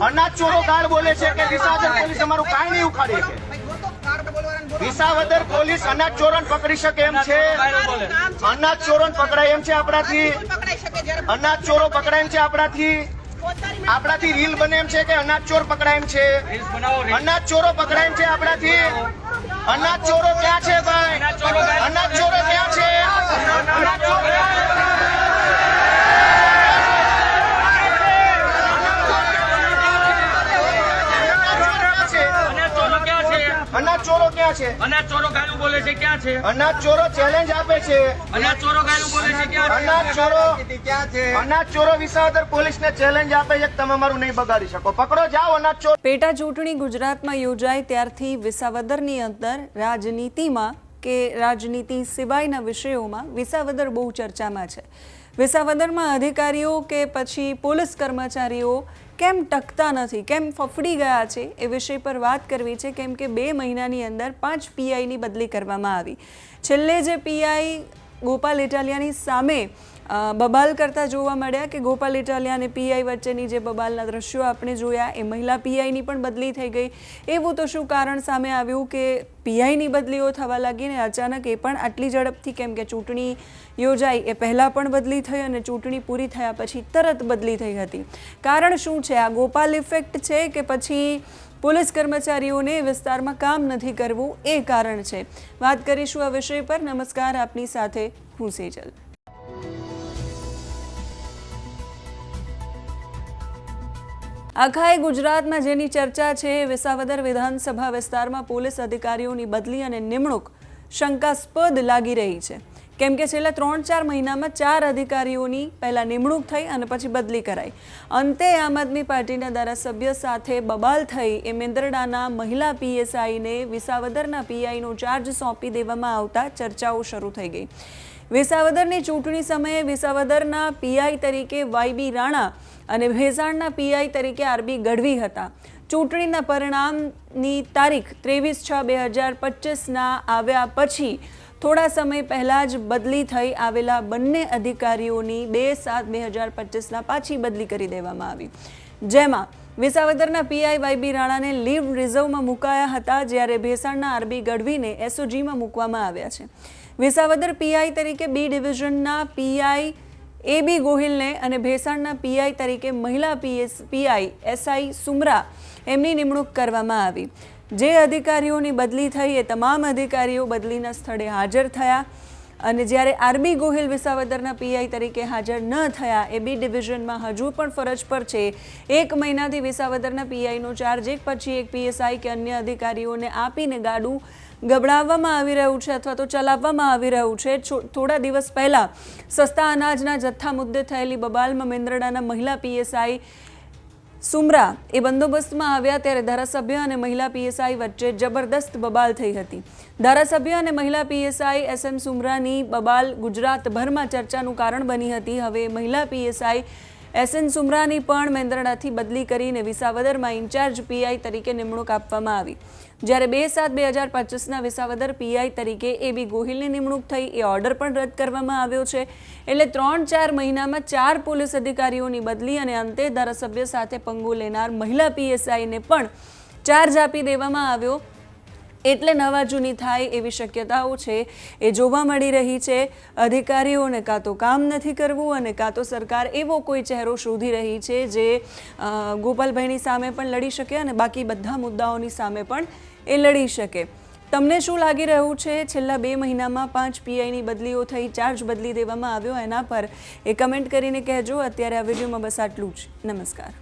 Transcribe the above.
અનાજ ચોરો ગાળ બોલે છે કે વિસાવદર પોલીસ અમારું કાંઈ નહીં ઉખાડી શકે વિસાવદર પોલીસ અનાજ ચોરોને પકડી શકે એમ છે. અનાજ ચોરોને પકડાય એમ છે આપણાથી. અનાજ ચોરો પકડાય એમ છે આપણાથી. આપણાથી રીલ બને એમ છે કે અનાજ ચોર પકડાય એમ છે. અનાજ ચોરો પકડાય એમ છે આપણાથી. અનાજ ચોરો ક્યાં છે ભાઈ? અનાજ ચોરો ક્યાં છે? અનાજ ચોરો ક્યાં છે? અનાજ ચોરો ક્યાં છે અનાજ ચોરો ક્યાં છે? અનાજ ચોરો ગાયું બોલે છે ક્યાં છે? અનાજ ચોરો ચેલેન્જ આપે છે. અનાજ ચોરો ગાયું બોલે છે ક્યાં છે? અનાજ ચોરો અનાજ ચોરો વિસાવદર પોલીસને ચેલેન્જ આપે છે તમે અમારું નહીં બગાડી શકો. પકડો જાઓ અનાજ ચોર. પેટા ચૂંટણી ગુજરાતમાં યોજાય ત્યારથી વિસાવદરની અંદર રાજનીતિમાં કે રાજનીતિ સિવાયના વિષયોમાં વિસાવદર બહુ ચર્ચામાં છે. વિસાવદરમાં અધિકારીઓ કે પછી પોલીસ કર્મચારીઓ કેમ ટકતા નથી, કેમ ફફડી ગયા છે એ વિષય પર વાત કરવી છે, કેમ કે બે મહિનાની અંદર પાંચ પીઆઈની બદલી કરવામાં આવી. છેલ્લે જે પીઆઈ ગોપાલ ઇટાલિયાની સામે બબાલ કરતા જોવા મળ્યા કે ગોપાલ ઇટાલિયા અને પીઆઈ વચ્ચેની જે બબાલના દ્રશ્યો આપણે જોયા, એ મહિલા પીઆઈની પણ બદલી થઈ ગઈ. એવું તો શું કારણ સામે આવ્યું કે પીઆઈની બદલીઓ થવા લાગી ને અચાનક એ પણ આટલી ઝડપથી કેમ કે ચૂંટણી યોજાઈ, એ પહેલાં પણ બદલી થઈ અને ચૂંટણી પૂરી થયા પછી તરત બદલી થઈ હતી. કારણ શું છે? આ ગોપાલ ઇફેક્ટ છે કે પછી પોલીસ કર્મચારીઓને વિસ્તારમાં કામ નથી કરવું એ કારણ છે? વાત કરીશું આ વિષય પર. નમસ્કાર, આપની સાથે હું સેજલ. આખાએ ગુજરાતમાં જેની ચર્ચા છે, વિસાવદર વિધાનસભા વિસ્તારમાં પોલીસ અધિકારીઓની બદલી અને નિમણૂક શંકાસ્પદ લાગી રહી છે. કેમ કે છેલ્લા ત્રણ ચાર મહિનામાં ચાર અધિકારીઓની પહેલાં નિમણૂક થઈ અને પછી બદલી કરાઈ. અંતે આમ આદમી પાર્ટીના ધારાસભ્ય સાથે બબાલ થઈ એ મેંદરડાના મહિલા પીએસઆઈને વિસાવદરના પીઆઈનો ચાર્જ સોંપી દેવામાં આવતા ચર્ચાઓ શરૂ થઈ ગઈ. વિસાવદરની ચૂંટણી સમયે વિસાવદરના પીઆઈ તરીકે વાયબી રાણા અને ભેસાણના પીઆઈ તરીકે આરબી ગઢવી હતા. ચૂંટણીના પરિણામની તારીખ ત્રેવીસ છ બે હજાર પચીસના આવ્યા પછી થોડા સમય પહેલાં જ બદલી થઈ આવેલા બંને અધિકારીઓની બે સાત બે હજાર પચીસના પાછી બદલી કરી દેવામાં આવી. જેમાં વિસાવદરના પીઆઈ વાયબી રાણાને લીવ રિઝર્વમાં મુકાયા હતા, જ્યારે ભેસાણના આરબી ગઢવીને એસઓજીમાં મૂકવામાં આવ્યા છે. વિસાવદર પીઆઈ તરીકે બી ડિવિઝનના પીઆઈ એ બી ગોહિલને અને ભેસાણના પીઆઈ તરીકે મહિલા પીએસ પીઆઈ એસઆઈ સુમરા એમની નિમણૂક કરવામાં આવી. જે અધિકારીઓની બદલી થઈ એ તમામ અધિકારીઓ બદલીના સ્થળે હાજર થયા. અને જ્યારે આરબી ગોહિલ વિસાવદરના પીઆઈ તરીકે હાજર ન થયા, એ બી ડિવિઝનમાં હજુ પણ ફરજ પર છે. એક મહિનાથી વિસાવદરના પીઆઈનો ચાર્જ એક પછી એક પીએસઆઈ કે અન્ય અધિકારીઓને આપીને ગાડું ગબડાવવામાં આવી રહ્યું છે અથવા તો ચલાવવામાં આવી રહ્યું છે. થોડા દિવસ પહેલાં સસ્તા અનાજના જથ્થા મુદ્દે થયેલી બબાલમાં મેંદરડાના મહિલા પીએસઆઈ સુમરા એ બંદોબસ્તમાં આવ્યા ત્યારે ધારાસભ્ય અને મહિલા પીએસઆઈ વચ્ચે જબરદસ્ત બબાલ થઈ હતી. ધારાસભ્ય અને મહિલા પીએસઆઈ એસ એમ સુમરાની બબાલ ગુજરાતભરમાં ચર્ચાનું કારણ બની હતી. હવે મહિલા પીએસઆઈ એસ એન સુમરાની પણ મેંદરડાથી બદલી કરીને વિસાવદરમાં ઇન્ચાર્જ પીઆઈ તરીકે નિમણૂક આપવામાં આવી. જ્યારે બે સાત બે હજાર પચીસના વિસાવદર પીઆઈ તરીકે એ બી ગોહિલની નિમણૂક થઈ, એ ઓર્ડર પણ રદ કરવામાં આવ્યો છે. એટલે ત્રણ ચાર મહિનામાં ચાર પોલીસ અધિકારીઓની બદલી અને અંતે ધારાસભ્ય સાથે પંગુ લેનાર મહિલા પીએસઆઈને પણ ચાર્જ આપી દેવામાં આવ્યો. એટલે નવા જૂની થાય એવી શક્યતાઓ છે. એ જોવા મળી રહી છે. અધિકારીઓને કાં તો કામ નથી કરવું અને કાં તો સરકાર એવો કોઈ ચહેરો શોધી રહી છે જે ગોપાલભાઈની સામે પણ લડી શકે અને બાકી બધા મુદ્દાઓની સામે પણ એ લડી શકે. તમને શું લાગી રહ્યું છે? છેલ્લા બે મહિનામાં પાંચ પીઆઈની બદલીઓ થઈ, ચાર્જ બદલી દેવામાં આવ્યો. એના પર એ કમેન્ટ કરીને કહેજો. અત્યારે આ વિડીયોમાં બસ આટલું જ. નમસ્કાર.